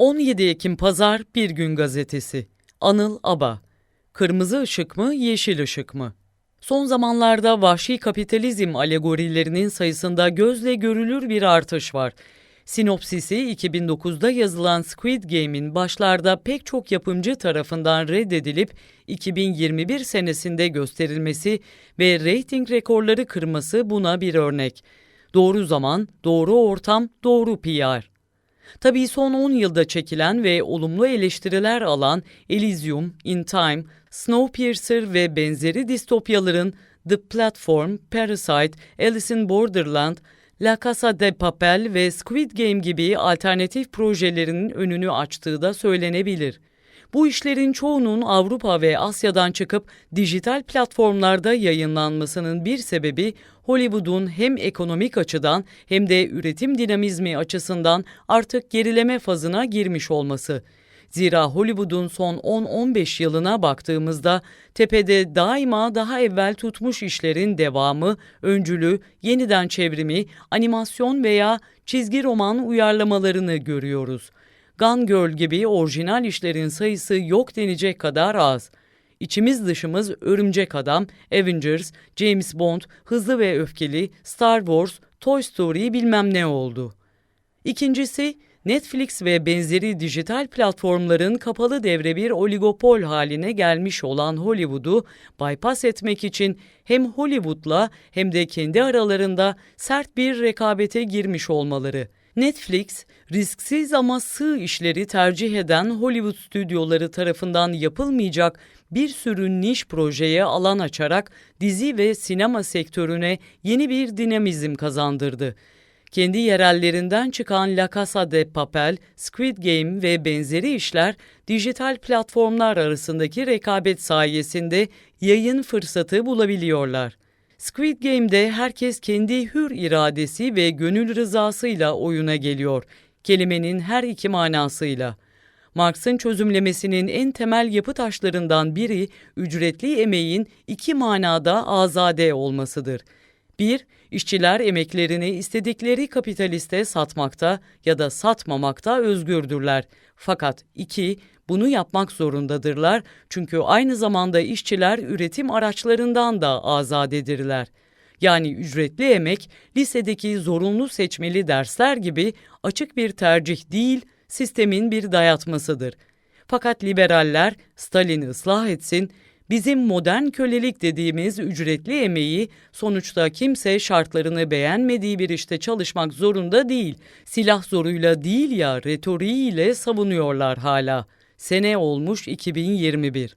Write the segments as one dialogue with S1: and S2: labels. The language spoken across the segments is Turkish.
S1: 17 Ekim Pazar Bir Gün Gazetesi Anıl Aba Kırmızı ışık mı, yeşil ışık mı? Son zamanlarda vahşi kapitalizm alegorilerinin sayısında gözle görülür bir artış var. Sinopsisi 2009'da yazılan Squid Game'in başlarda pek çok yapımcı tarafından reddedilip 2021 senesinde gösterilmesi ve reyting rekorları kırması buna bir örnek. Doğru zaman, doğru ortam, doğru PR. Tabii son 10 yılda çekilen ve olumlu eleştiriler alan Elysium, In Time, Snowpiercer ve benzeri distopyaların The Platform, Parasite, Alice in Borderland, La Casa de Papel ve Squid Game gibi alternatif projelerinin önünü açtığı da söylenebilir. Bu işlerin çoğunun Avrupa ve Asya'dan çıkıp dijital platformlarda yayınlanmasının bir sebebi Hollywood'un hem ekonomik açıdan hem de üretim dinamizmi açısından artık gerileme fazına girmiş olması. Zira Hollywood'un son 10-15 yılına baktığımızda tepede daima daha evvel tutmuş işlerin devamı, öncülü, yeniden çevrimi, animasyon veya çizgi roman uyarlamalarını görüyoruz. Gun Girl gibi orijinal işlerin sayısı yok denecek kadar az. İçimiz dışımız Örümcek Adam, Avengers, James Bond, Hızlı ve Öfkeli, Star Wars, Toy Story bilmem ne oldu. İkincisi, Netflix ve benzeri dijital platformların kapalı devre bir oligopol haline gelmiş olan Hollywood'u bypass etmek için hem Hollywood'la hem de kendi aralarında sert bir rekabete girmiş olmaları. Netflix, risksiz ama sığ işleri tercih eden Hollywood stüdyoları tarafından yapılmayacak bir sürü niş projeye alan açarak dizi ve sinema sektörüne yeni bir dinamizm kazandırdı. Kendi yerellerinden çıkan La Casa de Papel, Squid Game ve benzeri işler dijital platformlar arasındaki rekabet sayesinde yayın fırsatı bulabiliyorlar. Squid Game'de herkes kendi hür iradesi ve gönül rızasıyla oyuna geliyor. Kelimenin her iki manasıyla. Marx'ın çözümlemesinin en temel yapı taşlarından biri ücretli emeğin iki manada azade olmasıdır. 1. İşçiler emeklerini istedikleri kapitaliste satmakta ya da satmamakta özgürdürler. Fakat 2. Bunu yapmak zorundadırlar çünkü aynı zamanda işçiler üretim araçlarından da azadedirler. Yani ücretli emek lisedeki zorunlu seçmeli dersler gibi açık bir tercih değil, sistemin bir dayatmasıdır. Fakat liberaller Stalin'i ıslah etsin, bizim modern kölelik dediğimiz ücretli emeği sonuçta kimse şartlarını beğenmediği bir işte çalışmak zorunda değil, silah zoruyla değil ya retoriğiyle savunuyorlar hala.'' Sene olmuş 2021.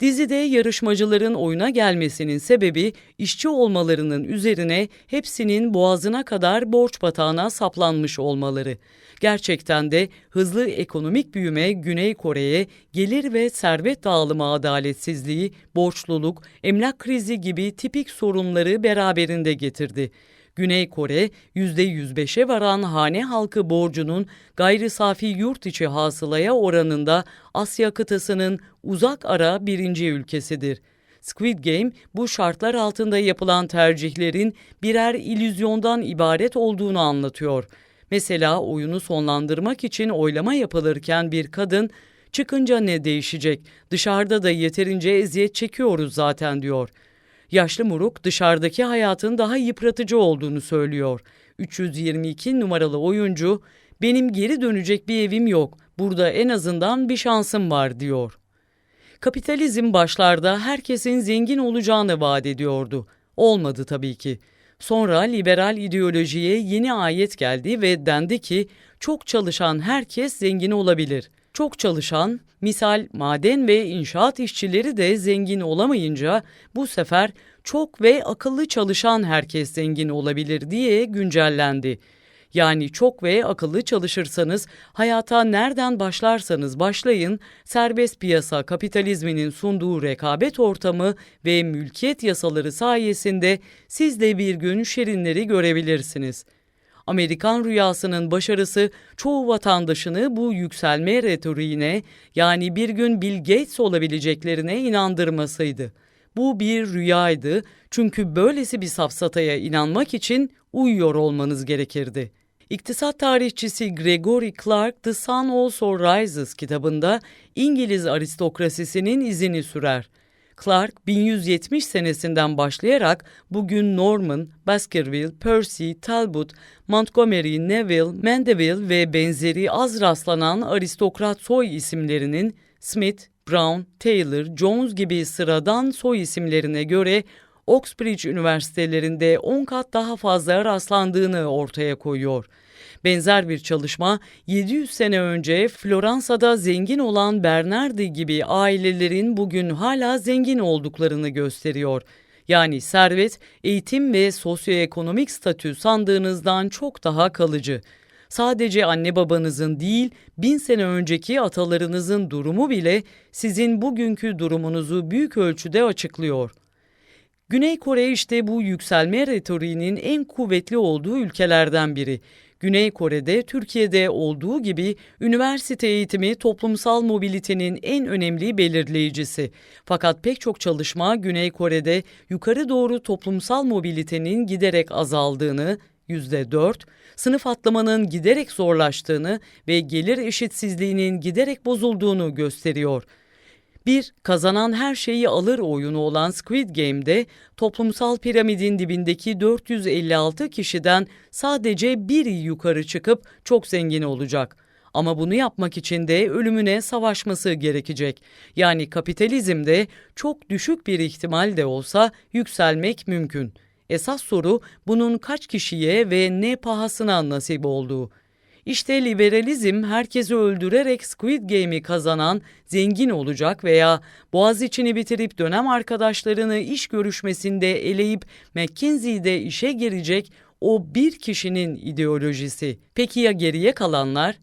S1: Dizide yarışmacıların oyuna gelmesinin sebebi işçi olmalarının üzerine hepsinin boğazına kadar borç batağına saplanmış olmaları. Gerçekten de hızlı ekonomik büyüme Güney Kore'ye gelir ve servet dağılımı adaletsizliği, borçluluk, emlak krizi gibi tipik sorunları beraberinde getirdi. Güney Kore %105'e varan hane halkı borcunun gayri safi yurt içi hasılaya oranında Asya kıtasının uzak ara birinci ülkesidir. Squid Game bu şartlar altında yapılan tercihlerin birer ilüzyondan ibaret olduğunu anlatıyor. Mesela oyunu sonlandırmak için oylama yapılırken bir kadın çıkınca ne değişecek? Dışarıda da yeterince eziyet çekiyoruz zaten diyor. Yaşlı Muruk dışarıdaki hayatın daha yıpratıcı olduğunu söylüyor. 322 numaralı oyuncu benim geri dönecek bir evim yok. Burada en azından bir şansım var diyor. Kapitalizm başlarda herkesin zengin olacağını vaat ediyordu. Olmadı tabii ki. Sonra liberal ideolojiye yeni ayet geldi ve dendi ki çok çalışan herkes zengin olabilir. Çok çalışan, misal maden ve inşaat işçileri de zengin olamayınca bu sefer çok ve akıllı çalışan herkes zengin olabilir diye güncellendi. Yani çok ve akıllı çalışırsanız, hayata nereden başlarsanız başlayın, serbest piyasa kapitalizminin sunduğu rekabet ortamı ve mülkiyet yasaları sayesinde siz de bir gün şirinleri görebilirsiniz.'' Amerikan rüyasının başarısı çoğu vatandaşını bu yükselme retoriğine yani bir gün Bill Gates olabileceklerine inandırmasıydı. Bu bir rüyaydı çünkü böylesi bir safsataya inanmak için uyuyor olmanız gerekirdi. İktisat tarihçisi Gregory Clark The Sun Also Rises kitabında İngiliz aristokrasisinin izini sürer. Clark 1170 senesinden başlayarak bugün Norman, Baskerville, Percy, Talbot, Montgomery, Neville, Mandeville ve benzeri az rastlanan aristokrat soy isimlerinin Smith, Brown, Taylor, Jones gibi sıradan soy isimlerine göre Oxbridge üniversitelerinde 10 kat daha fazla rastlandığını ortaya koyuyor. Benzer bir çalışma 700 sene önce Floransa'da zengin olan Bernardi gibi ailelerin bugün hala zengin olduklarını gösteriyor. Yani servet, eğitim ve sosyoekonomik statü sandığınızdan çok daha kalıcı. Sadece anne babanızın değil, bin sene önceki atalarınızın durumu bile sizin bugünkü durumunuzu büyük ölçüde açıklıyor. Güney Kore işte bu yükselme retoriğinin en kuvvetli olduğu ülkelerden biri. Güney Kore'de Türkiye'de olduğu gibi üniversite eğitimi toplumsal mobilitenin en önemli belirleyicisi. Fakat pek çok çalışma Güney Kore'de yukarı doğru toplumsal mobilitenin giderek azaldığını, %4, sınıf atlamanın giderek zorlaştığını ve gelir eşitsizliğinin giderek bozulduğunu gösteriyor. Bir kazanan her şeyi alır oyunu olan Squid Game'de toplumsal piramidin dibindeki 456 kişiden sadece biri yukarı çıkıp çok zengin olacak. Ama bunu yapmak için de ölümüne savaşması gerekecek. Yani kapitalizmde çok düşük bir ihtimal de olsa yükselmek mümkün. Esas soru bunun kaç kişiye ve ne pahasına nasip olduğu. İşte liberalizm herkesi öldürerek Squid Game'i kazanan zengin olacak veya Boğaziçi'ni bitirip dönem arkadaşlarını iş görüşmesinde eleyip McKinsey'de işe girecek o bir kişinin ideolojisi. Peki ya geriye kalanlar?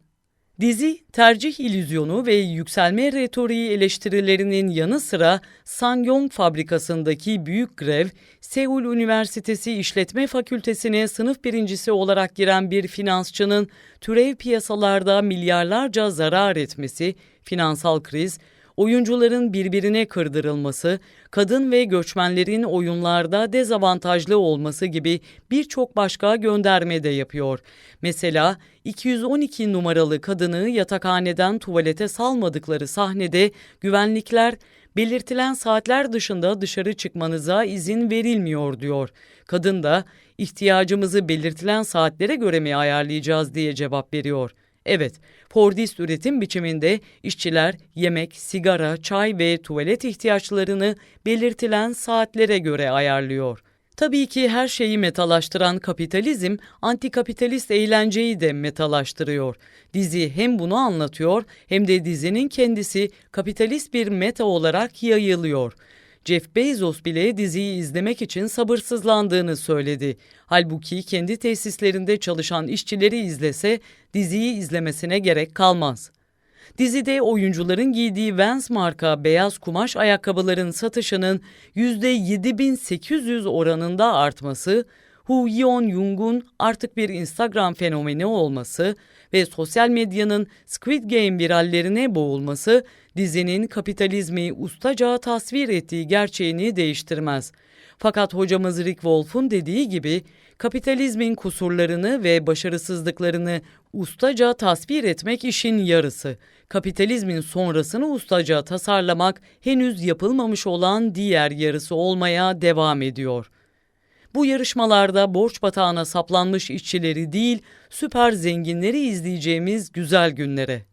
S1: Dizi, tercih ilüzyonu ve yükselme retoriği eleştirilerinin yanı sıra Sanyong fabrikasındaki büyük grev, Seul Üniversitesi İşletme Fakültesine sınıf birincisi olarak giren bir finansçının türev piyasalarda milyarlarca zarar etmesi, finansal kriz, oyuncuların birbirine kırdırılması, kadın ve göçmenlerin oyunlarda dezavantajlı olması gibi birçok başka gönderme de yapıyor. Mesela 212 numaralı kadını yatakhaneden tuvalete salmadıkları sahnede güvenlikler belirtilen saatler dışında dışarı çıkmanıza izin verilmiyor diyor. Kadın da ihtiyacımızı belirtilen saatlere göre mi ayarlayacağız diye cevap veriyor. Evet, Fordist üretim biçiminde işçiler yemek, sigara, çay ve tuvalet ihtiyaçlarını belirtilen saatlere göre ayarlıyor. Tabii ki her şeyi metalaştıran kapitalizm, antikapitalist eğlenceyi de metalaştırıyor. Dizi hem bunu anlatıyor hem de dizinin kendisi kapitalist bir meta olarak yayılıyor. Jeff Bezos bile diziyi izlemek için sabırsızlandığını söyledi. Halbuki kendi tesislerinde çalışan işçileri izlese diziyi izlemesine gerek kalmaz. Dizide oyuncuların giydiği Vans marka beyaz kumaş ayakkabıların satışının %7800 oranında artması, Hu Yeon-jung'un artık bir Instagram fenomeni olması ve sosyal medyanın Squid Game virallerine boğulması dizinin kapitalizmi ustaca tasvir ettiği gerçeğini değiştirmez. Fakat hocamız Rick Wolf'un dediği gibi kapitalizmin kusurlarını ve başarısızlıklarını ustaca tasvir etmek işin yarısı. Kapitalizmin sonrasını ustaca tasarlamak henüz yapılmamış olan diğer yarısı olmaya devam ediyor. Bu yarışmalarda borç batağına saplanmış işçileri değil, süper zenginleri izleyeceğimiz güzel günlere.